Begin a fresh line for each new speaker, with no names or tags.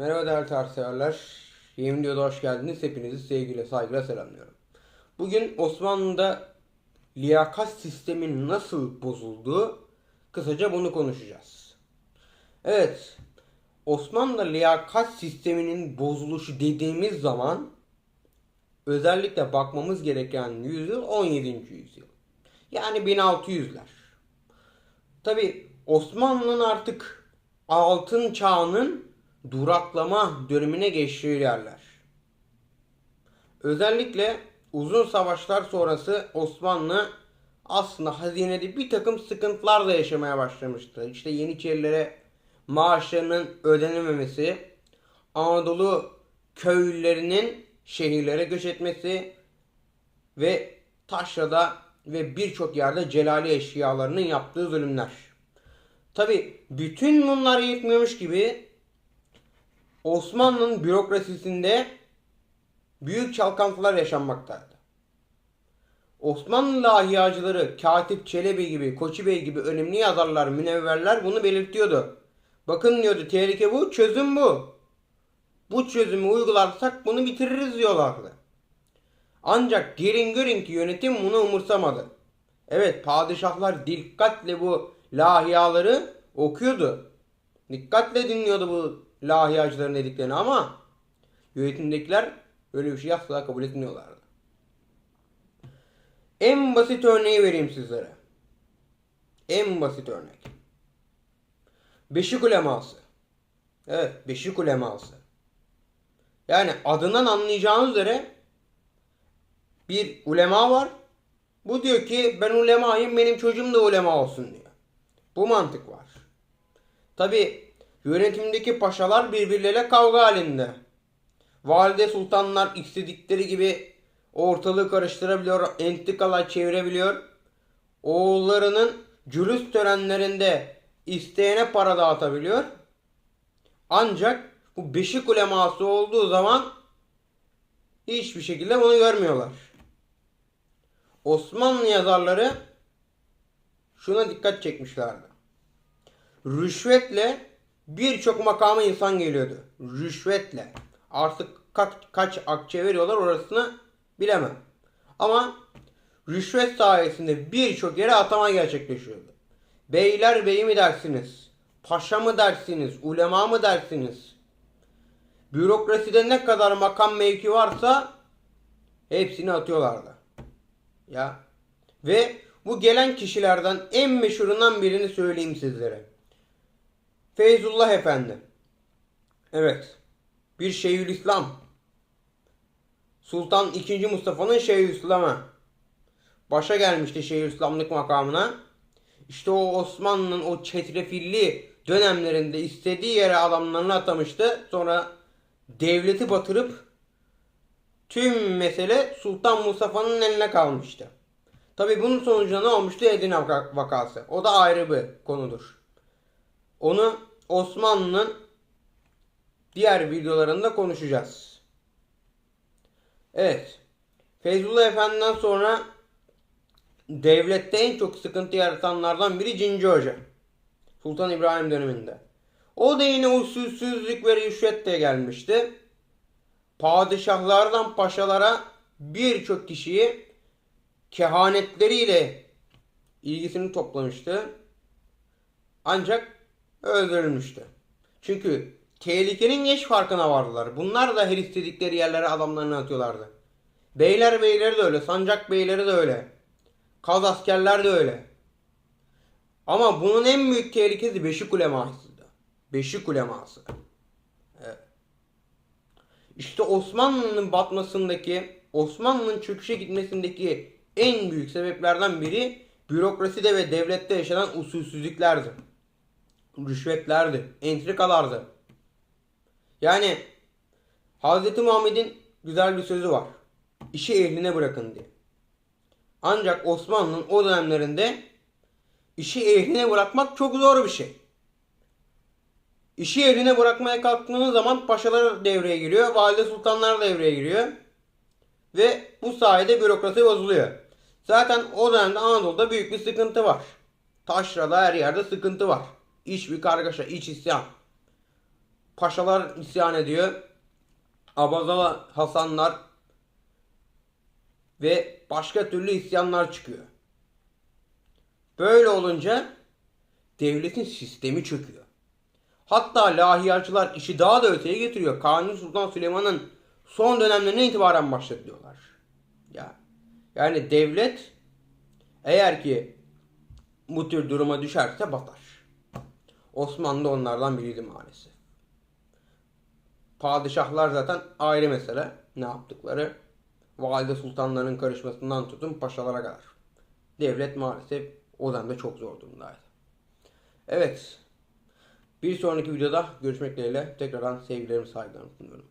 Merhaba değerli tarih severler. Yeni videoda hoş geldiniz. Hepinizi sevgiyle, saygıyla selamlıyorum. Bugün Osmanlı'da liyakat sisteminin nasıl bozulduğu kısaca bunu konuşacağız. Evet, Osmanlı liyakat sisteminin bozuluşu dediğimiz zaman özellikle bakmamız gereken yüzyıl 17. yüzyıl. Yani 1600'ler. Tabi Osmanlı'nın artık altın çağının duraklama dönemine geçtiği yerler. Özellikle uzun savaşlar sonrası Osmanlı aslında hazinede bir takım sıkıntılar da yaşamaya başlamıştı. İşte Yeniçerilere maaşlarının ödenememesi, Anadolu köylülerinin şehirlere göç etmesi ve Taşra'da ve birçok yerde celali eşkıyalarının yaptığı zulümler. Tabi bütün bunlar yetmiyormuş gibi Osmanlı'nın bürokrasisinde büyük çalkantılar yaşanmaktaydı. Osmanlı lahiyacıları Katip Çelebi gibi, Koçi Bey gibi önemli yazarlar, münevverler bunu belirtiyordu. Bakın diyordu tehlike bu, çözüm bu. Bu çözümü uygularsak bunu bitiririz diyorlardı. Ancak gelin görün ki yönetim bunu umursamadı. Evet padişahlar dikkatle bu lahiyaları okuyordu. Dikkatle dinliyordu bu lahiyacıların dediklerini ama yönetimdekiler öyle bir şey asla kabul etmiyorlardı. En basit örneği vereyim sizlere. En basit örnek. Beşik uleması. Evet, beşik uleması. Yani adından anlayacağınız üzere bir ulema var. Bu diyor ki ben ulemayım benim çocuğum da ulema olsun diyor. Bu mantık var. Tabi yönetimdeki paşalar birbirleriyle kavga halinde. Valide sultanlar istedikleri gibi ortalığı karıştırabiliyor, entikalar çevirebiliyor. Oğullarının cülüs törenlerinde isteyene para dağıtabiliyor. Ancak bu beşik uleması olduğu zaman hiçbir şekilde bunu görmüyorlar. Osmanlı yazarları şuna dikkat çekmişlerdi. Rüşvetle birçok makama insan geliyordu. Rüşvetle. Artık kaç, kaç akçe veriyorlar orasını bilemem. Ama rüşvet sayesinde birçok yere atama gerçekleşiyordu. Beyler beyi mi dersiniz? Paşa mı dersiniz? Ulema mı dersiniz? Bürokraside ne kadar makam mevki varsa hepsini atıyorlardı. Ya. Ve bu gelen kişilerden en meşhurundan birini söyleyeyim sizlere. Feyzullah Efendi. Evet. Bir Şeyhülislam. Sultan II. Mustafa'nın Şeyhülislam'ı. Başa gelmişti Şeyhülislamlık makamına. İşte o Osmanlı'nın o çetrefilli dönemlerinde istediği yere adamlarını atamıştı. Sonra devleti batırıp tüm mesele Sultan Mustafa'nın eline kalmıştı. Tabi bunun sonucunda ne olmuştu? Edirne vakası. O da ayrı bir konudur. Onu Osmanlı'nın diğer videolarında konuşacağız. Evet. Feyzullah Efendi'den sonra devlette en çok sıkıntı yaratanlardan biri Cinci Hoca. Sultan İbrahim döneminde. O da yine usulsüzlük ve rüşvetle gelmişti. Padişahlardan paşalara birçok kişiyi kehanetleriyle ilgisini toplamıştı. Ancak öldürülmüştü. Çünkü tehlikenin geç farkına vardılar. Bunlar da her istedikleri yerlere adamlarını atıyorlardı. Beyler beyleri de öyle, sancak beyleri de öyle. Kaz askerler de öyle. Ama bunun en büyük tehlikesi Beşik ulemasıydı. Beşik uleması. Evet. İşte Osmanlı'nın batmasındaki, Osmanlı'nın çöküşe gitmesindeki en büyük sebeplerden biri bürokraside ve devlette yaşanan usulsüzlüklerdi. Rüşvetlerdi, entrikalardı. Yani Hz. Muhammed'in güzel bir sözü var. İşi ehline bırakın diye. Ancak Osmanlı'nın o dönemlerinde işi ehline bırakmak çok zor bir şey. İşi eline bırakmaya kalktığınız zaman paşalar devreye giriyor, valide sultanlar devreye giriyor. Ve bu sayede bürokrasi bozuluyor. Zaten o dönemde Anadolu'da büyük bir sıkıntı var. Taşra'da her yerde sıkıntı var. İç bir kargaşa, iç isyan. paşalar isyan ediyor. Abaza Hasanlar ve başka türlü isyanlar çıkıyor. Böyle olunca devletin sistemi çöküyor. Hatta lahiyacılar işi daha da öteye getiriyor. Kanuni Sultan Süleyman'ın son dönemlerine itibaren başlatıyorlar. Ya yani devlet eğer ki bu tür duruma düşerse batar. Osmanlı da onlardan biriydi maalesef. Padişahlar zaten ayrı mesele. Ne yaptıkları? Valide sultanların karışmasından tutun paşalara kadar. Devlet maalesef o dönemde çok zor durumdaydı. Evet. Bir sonraki videoda görüşmek dileğiyle tekrardan sevgilerimi saygılarımı sunuyorum.